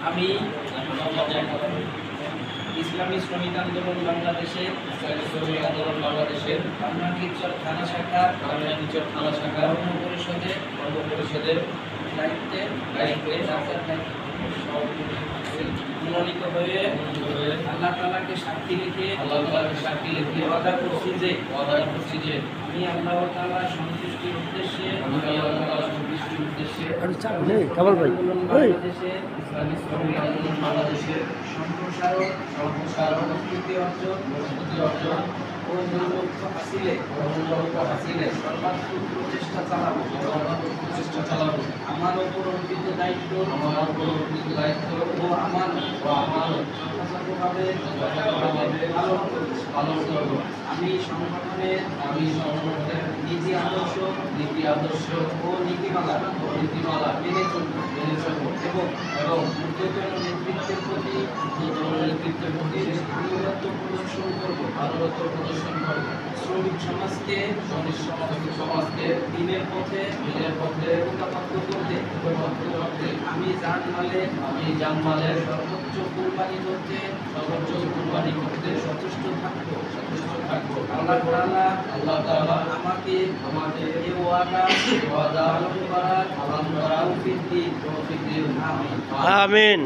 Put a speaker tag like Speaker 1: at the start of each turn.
Speaker 1: আমি ইসলামী শ্রমিক আন্দোলন বাংলাদেশে শ্রমিক আন্দোলন বাংলাদেশের বাংলাকিচর থানা শাখা বাংলাকিচর থানা শাখা কর্ম পরিষদে কর্ম পরিষদের দায়িত্বে দায়িত্বে মনোনীত হয়ে আল্লাহ তালাকে সাক্ষী রেখে আল্লাহ তালাকে সাক্ষী রেখে ওয়াদা করছি যে ওয়াদা করছি যে আমি আল্লাহ তাআলা সন্তুষ্টির উদ্দেশ্যে আমি আল্লাহ তাআলা সন্তুষ্টির উদ্দেশ্যে
Speaker 2: আরে চাপ নেই কামাল ভাই
Speaker 1: বাংলাদেশের সম্প্রসারণ সম্প্রসারণ অর্জন অর্জন ও মূললক্ষ্য হাসিলে মূললক্ষ্য হাসিলে প্রচেষ্টা চালাবো প্রচেষ্টা চালাবো আমার ওপর অর্পিত দায়িত্ব আমার ওপর অর্পিত দায়িত্ব ও আমার ও আমার পালন করব আমি সংগঠনের আমি সংগঠনের নীতি আদর্শ নীতি আদর্শ ও নীতিমালা ও নীতিমালা মেনে চলব মেনে চলব এবং এবং নেতৃত্বের প্রতি নেতৃত্বের প্রতি প্রদর্শন করব প্রদর্শন করব। শ্রমিক সমাজকে, শ্রমিক সমাজ সমাজকে দিনের পথে দিনের পথে প্রতাপাত্য করতে করতে। আমি জানমালে আমি জানমালের সর্বোচ্চ কুরবানি করতে, সর্বোচ্চ কুরবানি করতে আল্লাহ তাআলা আল্লাহ তাআলা আমাকে
Speaker 2: আমিন।